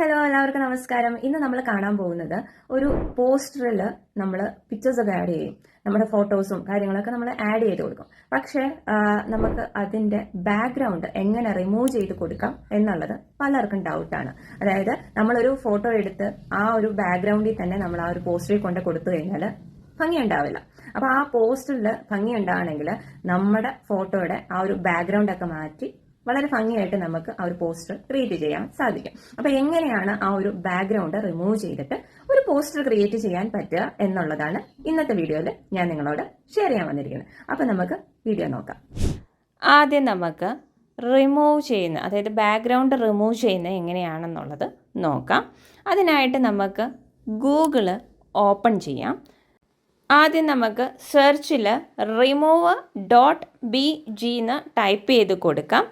Hello എല്ലാവർക്കും നമസ്കാരം. ഇന്ന് നമ്മൾ കാണാൻ പോകുന്നത് ഒരു പോസ്റ്ററിൽ നമ്മൾ പിക്ചേഴ്സ് ഒക്കെ ആഡ് ചെയ്യും. നമ്മുടെ ഫോട്ടോസും കാര്യങ്ങളൊക്കെ നമ്മൾ ആഡ് ചെയ്ത് കൊടുക്കും. പക്ഷേ നമുക്ക് അതിന്റെ ബാക്ക്ഗ്രൗണ്ട് എങ്ങനെ റിമൂവ് ചെയ്ത് കൊടുക്കാം എന്നുള്ളത് പലർക്കും ഡൗട്ടാണ് അതായത് നമ്മളൊരു ഫോട്ടോ എടുത്ത് ആ ഒരു ബാക്ക്ഗ്രൗണ്ടിൽ തന്നെ നമ്മൾ ആ ഒരു പോസ്റ്ററിൽ കൊണ്ട് കൊടുത്തു കഴിഞ്ഞാൽ ഭംഗി ഉണ്ടാവില്ല അപ്പൊ ആ പോസ്റ്ററിൽ ഭംഗി ഉണ്ടാവണമെങ്കിൽ നമ്മുടെ ഫോട്ടോയുടെ ആ ഒരു ബാക്ക്ഗ്രൗണ്ട് ഒക്കെ മാറ്റി വളരെ ഭംഗിയായിട്ട് നമുക്ക് ആ ഒരു പോസ്റ്റർ ക്രിയേറ്റ് ചെയ്യാൻ സാധിക്കും. അപ്പൊ എങ്ങനെയാണ് ആ ഒരു ബാക്ക്ഗ്രൗണ്ട് റിമൂവ് ചെയ്തിട്ട് ഒരു പോസ്റ്റർ ക്രിയേറ്റ് ചെയ്യാൻ പറ്റുക എന്നുള്ളതാണ് ഇന്നത്തെ വീഡിയോയിൽ ഞാൻ നിങ്ങളോട് ഷെയർ ചെയ്യാൻ വന്നിരിക്കുന്നത്. അപ്പൊ നമുക്ക് വീഡിയോ നോക്കാം. ആദ്യം നമുക്ക് റിമൂവ് ചെയ്യുന്ന അതായത് ബാക്ക്ഗ്രൗണ്ട് റിമൂവ് ചെയ്യുന്ന എങ്ങനെയാണെന്നുള്ളത് നോക്കാം. അതിനായിട്ട് നമുക്ക് ഗൂഗിൾ ഓപ്പൺ ചെയ്യാം. ആദ്യം നമുക്ക് സെർച്ചിൽ റിമൂവ് ഡോട്ട് ബി ജി എന്ന് ടൈപ്പ് ചെയ്ത് കൊടുക്കാം.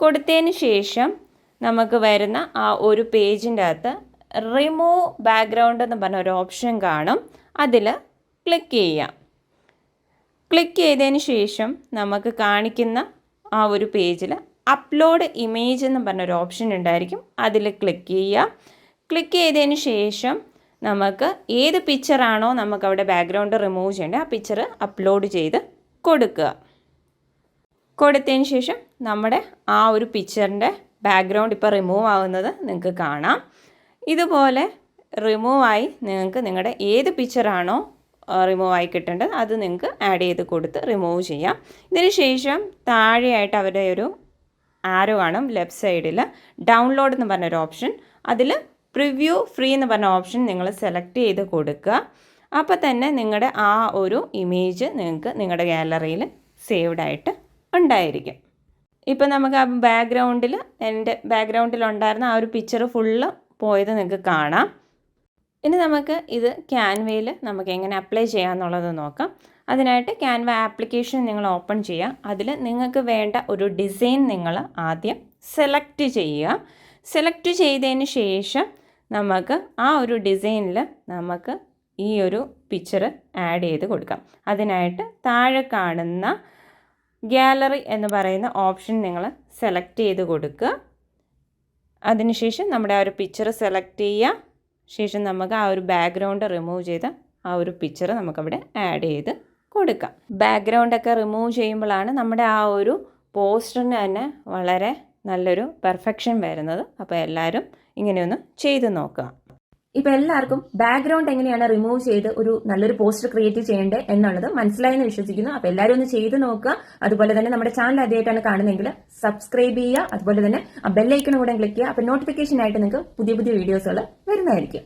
കൊടുത്തതിന് ശേഷം നമുക്ക് വരുന്ന ആ ഒരു പേജിന്റെ അകത്ത് റിമൂവ് ബാക്ക്ഗ്രൗണ്ട് എന്ന് പറഞ്ഞ ഒരു ഓപ്ഷൻ കാണും. അതിൽ ക്ലിക്ക് ചെയ്യാം. ക്ലിക്ക് ചെയ്തതിന് ശേഷം നമുക്ക് കാണിക്കുന്ന ആ ഒരു പേജിൽ അപ്ലോഡ് ഇമേജ് എന്ന് പറഞ്ഞൊരു ഓപ്ഷൻ ഉണ്ടായിരിക്കും. അതിൽ ക്ലിക്ക് ചെയ്യുക. ക്ലിക്ക് ചെയ്തതിന് ശേഷം നമുക്ക് ഏത് പിക്ചറാണോ നമുക്ക് അവിടെ ബാക്ക്ഗ്രൗണ്ട് റിമൂവ് ചെയ്യേണ്ടത് ആ പിക്ചർ അപ്ലോഡ് ചെയ്ത് കൊടുക്കുക. കൊടുത്തതിന് ശേഷം നമ്മുടെ ആ ഒരു പിക്ചറിന്റെ ബാക്ക്ഗ്രൗണ്ട് ഇപ്പോൾ റിമൂവ് ആവുന്നത് നിങ്ങൾക്ക് കാണാം. ഇതുപോലെ റിമൂവ് ആയി നിങ്ങൾക്ക് നിങ്ങളുടെ ഏത് പിക്ചറാണോ റിമൂവ് ആയി കിട്ടേണ്ടത് അത് നിങ്ങൾക്ക് ആഡ് ചെയ്ത് കൊടുത്ത് റിമൂവ് ചെയ്യാം. ഇതിന് ശേഷം താഴെയായിട്ട് അവരുടെ ഒരു ആരോ കാണും ലെഫ്റ്റ് സൈഡിൽ ഡൗൺലോഡ് എന്ന് പറഞ്ഞൊരു ഓപ്ഷൻ അതിൽ പ്രിവ്യൂ ഫ്രീ എന്ന് പറഞ്ഞ ഓപ്ഷൻ നിങ്ങൾ സെലക്ട് ചെയ്ത് കൊടുക്കുക. അപ്പോൾ തന്നെ നിങ്ങളുടെ ആ ഒരു ഇമേജ് നിങ്ങൾക്ക് നിങ്ങളുടെ ഗാലറിയിൽ സേവ്ഡ് ആയിട്ട് ഉണ്ടായിരിക്കും. ഇപ്പം നമുക്ക് ആ ബാക്ക്ഗ്രൗണ്ടിൽ എന്റെ ബാക്ക്ഗ്രൗണ്ടിൽ ഉണ്ടായിരുന്ന ആ ഒരു പിക്ചർ ഫുള്ള് പോയത് നിങ്ങൾക്ക് കാണാം. ഇനി നമുക്ക് ഇത് ക്യാൻവയിൽ നമുക്ക് എങ്ങനെ അപ്ലൈ ചെയ്യാമെന്നുള്ളത് നോക്കാം. അതിനായിട്ട് ക്യാൻവ ആപ്ലിക്കേഷൻ നിങ്ങൾ ഓപ്പൺ ചെയ്യുക. അതിൽ നിങ്ങൾക്ക് വേണ്ട ഒരു ഡിസൈൻ നിങ്ങൾ ആദ്യം സെലക്ട് ചെയ്യുക. സെലക്ട് ചെയ്തതിന് ശേഷം നമുക്ക് ആ ഒരു ഡിസൈനിൽ നമുക്ക് ഈ ഒരു പിക്ചർ ആഡ് ചെയ്ത് കൊടുക്കാം. അതിനായിട്ട് താഴെ കാണുന്ന ഗാലറി എന്ന് പറയുന്ന ഓപ്ഷൻ നിങ്ങൾ സെലക്ട് ചെയ്ത് കൊടുക്കുക. അതിനുശേഷം നമ്മുടെ ആ ഒരു പിക്ചർ സെലക്ട് ചെയ്യുക. ശേഷം നമുക്ക് ആ ഒരു ബാക്ക്ഗ്രൗണ്ട് റിമൂവ് ചെയ്ത് ആ ഒരു പിക്ചർ നമുക്കവിടെ ആഡ് ചെയ്ത് കൊടുക്കാം. ബാക്ക്ഗ്രൗണ്ടൊക്കെ റിമൂവ് ചെയ്യുമ്പോഴാണ് നമ്മുടെ ആ ഒരു പോസ്റ്ററിന് തന്നെ വളരെ നല്ലൊരു പെർഫെക്ഷൻ വരുന്നത്. അപ്പോൾ എല്ലാവരും ഇങ്ങനെയൊന്ന് ചെയ്ത് നോക്കുക. ഇപ്പൊ എല്ലാവർക്കും ബാക്ക്ഗ്രൗണ്ട് എങ്ങനെയാണ് റിമൂവ് ചെയ്ത് ഒരു നല്ലൊരു പോസ്റ്റർ ക്രിയേറ്റ് ചെയ്യേണ്ടത് എന്നുള്ളത് മനസ്സിലായെന്ന് വിശ്വസിക്കുന്നു. അപ്പൊ എല്ലാവരും ഒന്ന് ചെയ്ത് നോക്കുക. അതുപോലെ തന്നെ നമ്മുടെ ചാനൽ ആദ്യമായിട്ടാണ് കാണുന്നതെങ്കിൽ സബ്സ്ക്രൈബ് ചെയ്യുക. അതുപോലെ തന്നെ ആ ബെല്ലൈക്കൺ കൂടെ ക്ലിക്ക് ചെയ്യുക. അപ്പൊ നോട്ടിഫിക്കേഷൻ ആയിട്ട് നിങ്ങൾക്ക് പുതിയ പുതിയ വീഡിയോസുകൾ വരുന്നതായിരിക്കും.